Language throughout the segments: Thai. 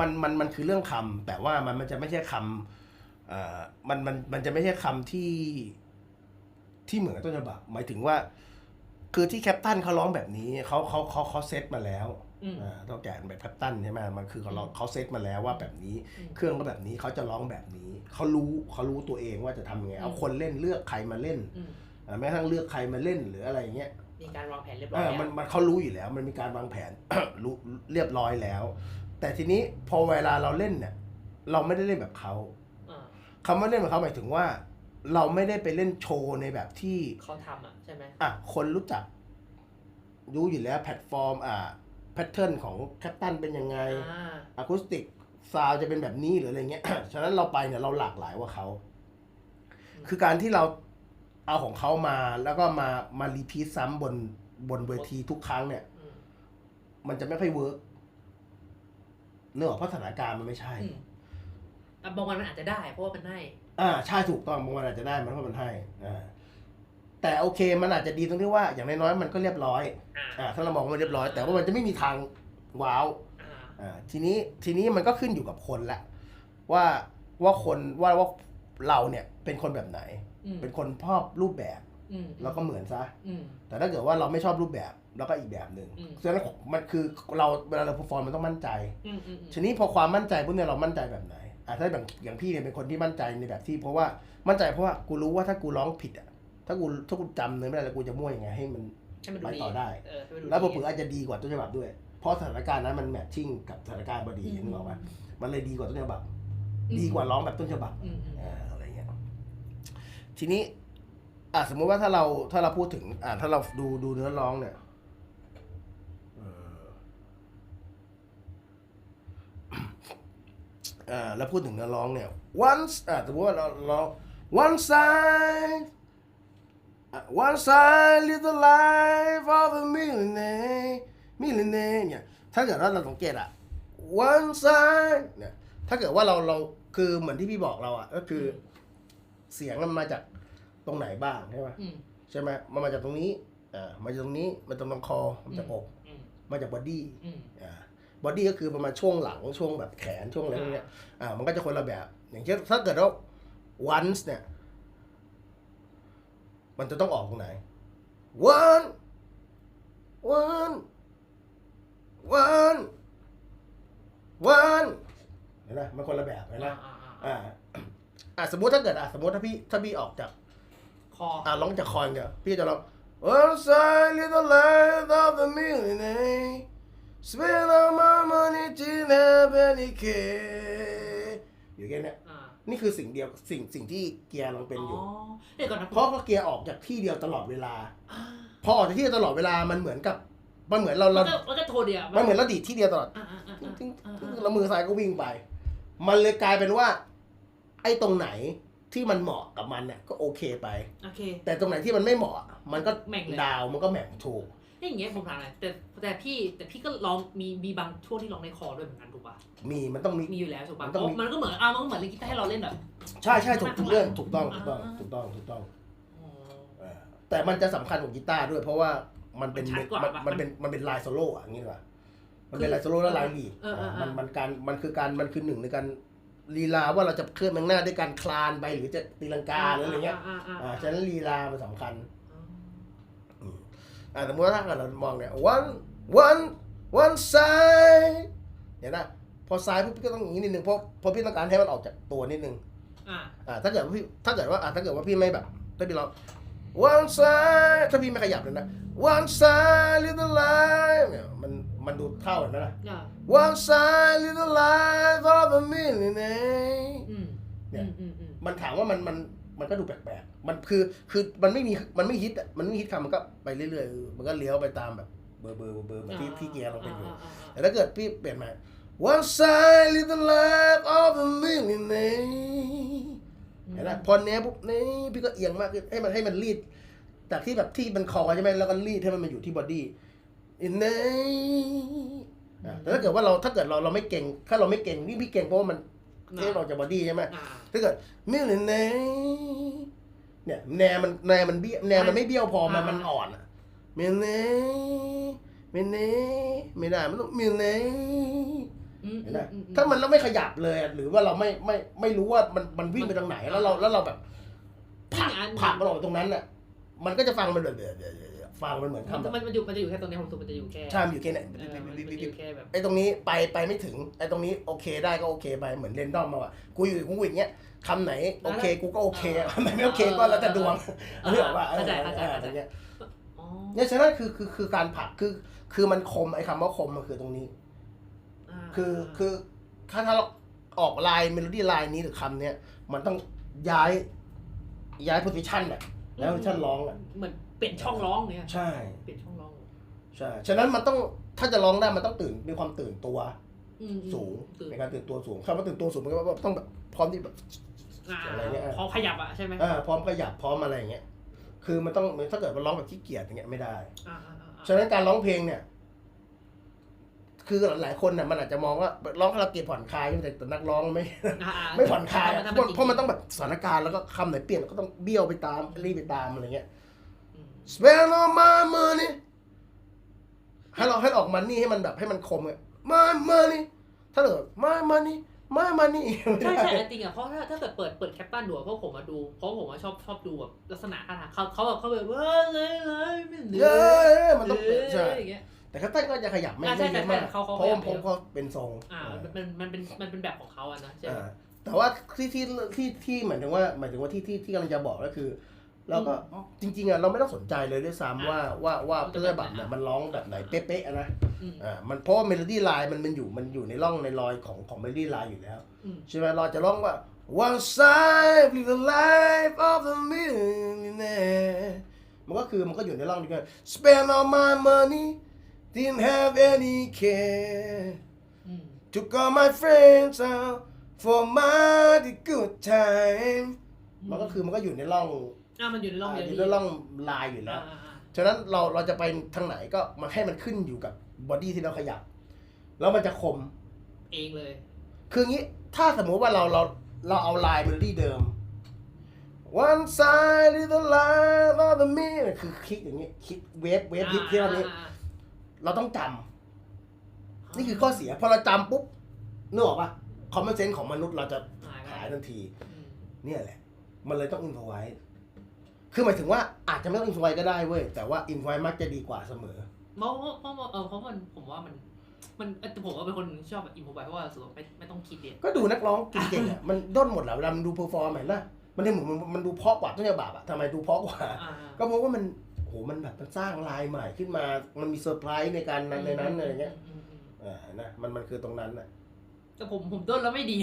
มันมันมันคือเรื่องคำแต่ว่ามันมันจะไม่ใช่คำเอ่อมันมันมันจะไม่ใช่คำที่ที่เหมือนกับต้นฉบับหมายถึงว่า คือที่แคปตันเขาร้องแบบนี้เขาเขาเขาเขาเซตมาแล้วอืมอ่าต้องแกนแบบแคปตันใช่ไหมมันคือเขาร้องเขาเซตมาแล้วว่าแบบนี้อืมเครื่องก็แบบนี้เขาจะร้องแบบนี้เขารู้เขารู้ตัวเองว่าจะทำยังไงเอาอืมคนเล่นเลือกใครมาเล่นอืมอ่าแม้กระทั่งเลือกใครมาเล่นหรืออะไรอย่างเงี้ยมีการวางแผนเรียบร้อเอยอแล้วมันมันเขารู้อยู่แล้ว มันมีการวางแผนรู้เรียบร้อยแล้ว แต่ทีนี้พอเวลาเราเล่นเนี่ย เราไม่ได้เล่นแบบเขาอ่าคำว่าเล่นแบบเขาหมายถึงว่า เราไม่ได้ไปเล่นโชว์ในแบบที่เขาทำอะใช่ไหมอะคนรู้จัก รู้อยู่แล้วแพลตฟอร์ม อ่าแพทเทิร์นของแคปตันเป็นยังไงอ่าอะคูสติกซาวจะเป็นแบบนี้หรืออะไรเงี้ย ฉะนั้นเราไปเนี่ยเราหลากหลายกว่าเขา คือการที่เราเอาของเขามาแล้วก็มามารีพีทซ้ำบนบนเวทีทุกครั้งเนี่ยอืมมันจะไม่ค่อยเวิร์ก เนื่องจากเพราะสถานการณ์มันไม่ใช่ อืมแต่บางวันมันอาจจะได้ เพราะว่ามันให้ อ่าใช่ถูกต้องบางวันอาจจะได้มันเพราะมันให้อ่าแต่โอเคมันอาจจะดีตรงที่ว่าอย่างน้อยๆมันก็เรียบร้อยอ่าอ่าถ้าเรามองว่ามันเรียบร้อย แต่ว่ามันจะไม่มีทางว้าวอ่าอ่าทีนี้ทีนี้มันก็ขึ้นอยู่กับคนละว่าว่าคนว่าว่าเราเนี่ยเป็นคนแบบไหน อืมเป็นคนชอบรูปแบบ อืมเราก็เหมือนซะอืมแต่ถ้าเกิดว่าเราไม่ชอบรูปแบบเราก็อีกแบบหนึ่งอืมฉะนั้นมันคือเราเวลาเราเพอร์ฟอร์มมันต้องมั่นใจอืมอืมอืมทีนี้พอความมั่นใจพวกเนี่ยเรามั่นใจแบบไหนอะถ้าอย่างอย่างพี่เนี่ยเป็นคนที่มั่นใจในแบบที่ เพราะว่ามั่นใจเพราะว่ากูรู้ว่าถ้ากูร้องผิดอะถ้ากูถ้ากูจำเนื้อไม่ได้แล้วกูจะมั่วยังไงให้มันให้มันดูไปดีต่อได้เออให้มันดูแล้วเผื่ดีอๆอาจจะดีกว่าต้นฉบับด้วย เพราะสถานการณ์นั้นมันแมทชิ่งกับสถานการณ์พอดีอืมนึกออกปะมันเลยดีกว่าต้นฉบับอืมดีกว่าร้องแบบต้นฉบับอืมอืมอ่าอะไรเงี้ยทีนี้ อะสมมุติว่าถ้าเราถ้าเราพูดถึง อ่าถ้าเราดูดูเนื้อร้องเนี่ยเอ่ออ่าแล้วพูดถึงเนื้อร้องเนี่ย once อ่าสมมติว่าเราเรา one side one side little life of a millionaire millionaire เนี่ยถ้าเกิดว่าเราสังเกตอะ one side เนี่ยถ้าเกิดว่าเราเราคือเหมือนที่พี่บอกเราอะก็คือเสียงมันมาจาก ตรงไหนบ้างใช่ไหมอืมใช่ไหมมันมาจากตรงนี้อ่ามาจากตรงนี้มาจากตรงคอมาจากอกอืมมาจากบอดี้อืม อ่าบอดี้ก็คือประมาณช่วงหลังช่วงแบบแขนช่วงอะไรพวกเนี้ยอ่ามันก็จะคนละแบบ อย่างเช่นถ้าเกิดว่า once เนี่ย มันจะต้องออกตรงไหน one one one one เห็นไหมมันคนละแบบเห็นไหม อ่าอ่าอ่าอ่า อ่าสมมติถ้าเกิดอะสมมติถ้าพี่ถ้าพี่ออกจาก คออ่าร้องจากคอยเนี่ยพี่จะร้อง One side little life of the millionaire Spend all my money to have any care อยู่แค่เนี้ยอ่านี่คือสิ่งเดียวสิ่งสิ่งที่เกียร์ลังเป็นอยู่อ๋อเดี๋ยวก่อนนะเพราะเขาเกียร์ออกจากที่เดียวตลอดเวลา อ่าพอออกจากที่เดียวตลอดเวลามันเหมือนกับ มันเหมือนเรามัเรานก็มันก็โทรเดียวมันเหมือนเราดีดที่เดียวตลอด อ่าอ่าอ่าตึ้งอ่าตึ้งอ่าแล้วมือซ้ายก็วิ่งไป มันเลยกลายเป็นว่า ไอ้ตรงไหน ที่มันเหมาะกับมันเนี่ยก็โอเคไป โอเค แต่ตรงไหนที่มันไม่เหมาะ มันก็แม่งเลย ดาวมันก็แหม่งถูกอย่างเงี้ยผมถามหน่อยแต่แต่พี่แต่พี่ก็ร้องมีมีบางช่วงที่ร้องในคอด้วยเหมือนกันถูกป่ะมีมันต้องมี มีอยู่แล้วถูกป่ะมันต้องมี มันก็เหมือนอ่ามันก็เหมือนเล่นกีตาร์ให้เราเล่นแบบ ใช่ใช่ถูกข้างหลังถูกเรื่องถูกต้องถูกต้องอ่าถูกต้องถูกต้องอ๋อเออแต่มันจะสำคัญกว่ากีตาร์ด้วย เพราะว่ามันเป็นมันชัดกว่ามันปะมันเป็นมันเป็นลายโซโล่อะอย่างงี้ดีกว่ามันเป็นลายโซโล่และลายลีดเออเออเออ มันมันการมันคือการมันคือหนึ่งในการ ลีลาว่าเราจะเคลื่อนไปข้างหน้าด้วยการคลานไปหรือจะตีลังกาหรืออะไรเงี้ยอ่าอ่าอ่าอ่าฉะนั้นลีลามันสำคัญอ่าอืมอ่าสมมติว่าถ้าเกิดเรามองเนี่ย one one one side เห็นนะพอซ้ายปุ๊บพี่ก็ต้องอย่างนี้นิดนึงเพราะเพราะพี่ต้องการให้มันออกจากตัวนิดนึงอ่าอ่าถ้าเกิดว่าพี่ถ้าเกิดว่าอ่าถ้าเกิดว่าพี่ไม่แบบถ้าพี่เรา one side ถ้าพี่ไม่ขยับเลยนะ one side little life เนี่ยมันมันดูเท่าเห็นไหมล่ะ อ่า one side little life of a millionaire อืมเนี่ย อืมอืมอืมมันถามว่ามันมันมันก็ดูแปลกๆ มันคือคือมันไม่มีมันไม่ฮิตอะมันไม่ฮิตคำมันก็ไปเรื่อยๆ มันก็เลี้ยวไปตามแบบเบอร์เบอร์เบอร์เหมือนที่ที่เกียร์เราเป็นอยู่าาาแต่ถ้าเกิดพี่เปลี่ยนมา one side little life of a millionaire เห็น ไหมพอเนี้ยปุ๊บนี่พี่ก็เอียงมากขึ้นให้มันให้มันรีดจากที่แบบที่มันคอใช่ไหมแล้วก็รีดให้มันมาอยู่ที่บอดี้อินเนอะแต่ถ้าเกิดว่าเราถ้าเกิดเราเราไม่เก่ง ถ้าเราไม่เก่งนี่พี่เก่งเพราะว่ามันเทออกจากบอดี้ใช่ไหมอ่าถ้าเกิดมิลเลนเนเนี่ยแนวมันแนวมันเบี้ยแนวมันไม่เบี้ยวพอมันมันอ่อนอะมิลเนมิลเนไม่ได้มันต้องมิลเน อืมห็นไหมอืมอืมถ้ามันเราไม่ขยับเลยอะหรือว่าเราไม่ไม่ไม่รู้ว่ามันมันวิ่งไปทางไหนแล้วเราแล้วเราแบบผลักนี่ไงผลักมันออกไปตรงนั้นน่ะ มันก็จะฟังมันเดือดเดือดเดือดเดือดฟังมันเหมือนมันทำแบบมันมันอยู่มันจะอยู่แค่ตรงนี้ผมรู้สึกมันจะอยู่แค่ใช่มันอยู่แค่ไหนเออมันมันอยู่แค่แบบไอ้ตรงนี้ไปไปไม่ถึงไอ้ตรงนี้โอเคได้ก็โอเคไปเหมือนเรนดอมมาว่ากูอยู่กูอย่างเงี้ยคำไหนโอเคกูก็โอเคคำไหนไม่โอเคก็แล้วแต่ดวงเรื่องว่าเออเข้าใจเอเข้าใจอเข้าใจอย่างเงี้ยอ๋อเนี่ยฉะนั้นคือคือคือการผลักคือคือมันคมไอ้คำว่าคมมันคือตรงนี้า คือคือถ้าถ้าเราออกลายเมโลดี้ลายนี้หรือคำเนี้ยมันต้องย้ายย้ายโพซิชันอะแล้วโพซิชันร้องอะเหมือนเปลี่ยนช่องร้องเนี่ยใช่เปลี่ยนช่องร้องใช่ฉะนั้นมันต้องถ้าจะร้องได้มันต้องตื่นมีความตื่นตัวอืมอืมสูงตื่นในการตื่นตัวสูงคำว่าตื่นตัวสูงมันก็ว่าต้องแบบพร้อมที่แบบอ่าอะไรเนี่ยพอขยับอะใช่ไหมอ่าพร้อมขยับพร้อมอะไรอย่างเงี้ยคือมันต้องถ้าเกิดมันร้องแบบขี้เกียจอย่างเงี้ยไม่ได้อ่าอ่าอ่าฉะนั้นการร้องเพลงเนี่ย คือหลายๆคนน่ะมันอาจจะมองว่าร้องคาราโอเกะผ่อนคลายแต่แต่นักร้องไม่อ่าอ่าไม่ผ่อนคลายอะถ้เพราะจงเพราะมันต้องแบบสถานการณ์แล้วก็คำไหนเปลี่ยนก็ต้องเบี้ยวไปตามรีบไปตามอะไรเงี้ยอืม spend all my money ให้เราให้ออกมันนี่ให้มันแบบให้มันคมอะ my money ถ้าเกิด my money my money ใช่ใช่จริงอะเพราะถ้าถ้าเกิดเปิดเปิดแคปตันดูอะเพราะผมมาดูเพราะผมว่าชอบชอบดูแบบลักษณะท่าทางเขาเขาแบบเขาแบบเว้ยเลยเลยไม่เหนื่เย้อยมันต้องใช่อย่างเงี้ย แต่เขาเต้นก็จะขยับไม่อ่าใช่ไม่เยอะมากใช่เขาเขาเพราะว่าขยับเพราะเขาเป็นทรงอ่ามันเป็นมันเป็นมันเป็นแบบของเขาอะนะใช่ไหมอ่าแต่ว่าที่ที่ที่ที่หมายถึงว่าหมายถึงว่าที่ที่ที่กำลังจะบอกก็คือเราก็จริงๆอะเราไม่ต้องสนใจเลยด้วยซ้ำว่าว่าว่าเพื่อบัตเนี่ยมันร้องแบบไหนเป๊ะๆอะนะอืมอ่ามันเพราะว่าเมโลดี้ไลน์มันมันอยู่มันอยู่ในร่องในรอยของของเมโลดี้ไลน์อยู่แล้วอืมใช่ไหมเราจะร้องว่า one side live the life of the millionaire มันก็คือมันก็อยู่ในร่องนี้กัน spend all my money didn't have any care อืม took all my friends out for my good time มันก็คือมันก็อยู่ในร่องอ่ามันอยู่ในร่องอ่าเดียวอยู่นี้ในร่องลายอยู่แล้อ่าวอ่าอ่าฉะนั้นเราเราจะไปทางไหนก็มันให้มันขึ้นอยู่กับบอดี้ที่เราขยับ แล้วมันจะคม เองเลย คืองี้ถ้าสมมุติว่าเราเราเราเอาลายเมโลดี้เดิม one side is the line of the me คือคลิกอย่างงี้คลิกเวฟเวฟฮิตที่เรานี้อ่า เราต้องจำนี่คือข้อเสียพอเราจำปุ๊บนึกออกปะคอมมอนเซนส์ของมนุษย์เราจะหายไปหายทันที อืมเนี่ยแหละ มันเลยต้องอินพไว้ คือหมายถึงว่าอาจจะไม่ต้องอินพไว้ก็ได้เว้ย แต่ว่าอินพไว้มักจะดีกว่าเสมอเพราะเพราะเพราะเออเพราะมันผมว่ามัน มันเออแต่ผมว่าเป็นคนชอบแบบอินโฟไวเพราะว่ารู้สึกว่าไม่ไม่ต้องคิดเองก็ดูนักร้องเก่งๆอะ มันด้นหมดแหละเวลามันดูเพอร์ฟอร์มเห็นปะมันได้เหมือนมันมันดูเพราะกว่าต้นฉบับอะทำไมดูเพราะกว่า อ่าก็เพราะว่ามัน โหมันแบบมันสร้างลายใหม่ขึ้นมา มันมีเซอร์ไพรส์ในการนั้นในนั้นอะไรเงี้ยมอืมอืมอ่านะมันมันคือตรงนั้นนะแต่ผมผมต้นแล้วไม่ดี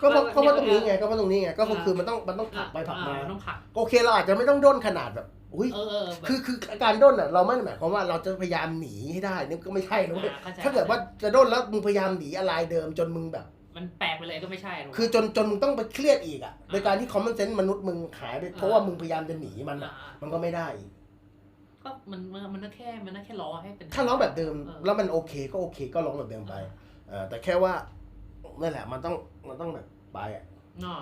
ก็เพราะก็เพราะตรงนี้ไงก็เพราะตรงนี้ไงก็คือคือมันต้องมันต้องผลักไปผลักมาอ่ต้องผลักโอเคเราอาจจะไม่ต้องด้นขนาดแบบอุ้ยเออเออแบบคือคือการด้นอะเราไม่ได้หมายความว่าเราจะพยายามหนีให้ได้นี่ก็ไม่ใช่นะเว้ยอ่เข้ใจถ้าเกิดว่าจะด้นแล้วมึงพยายามหนีอะไรเดิมจนมึงแบบ มันแปลกไปเลยก็ไม่ใช่หรอก คือจนจนมึงต้องไปเครียดอีกอะ โดยการที่คอมมอนเซนส์มนุษย์มึงหายไปเพราะว่ามึงพยายามจะหนีมันอะอ่ามันก็ไม่ได้อีกก็มันมันมันก็แค่มันก็แค่ร้องให้เป็น ถ้าร้องแบบเดิมเออ แล้วมันโอเคก็โอเคก็ร้องแบบเดิมไปเออแต่แค่ว่านั่นแหละมันต้องมันต้องแบบไปอะอ๋อ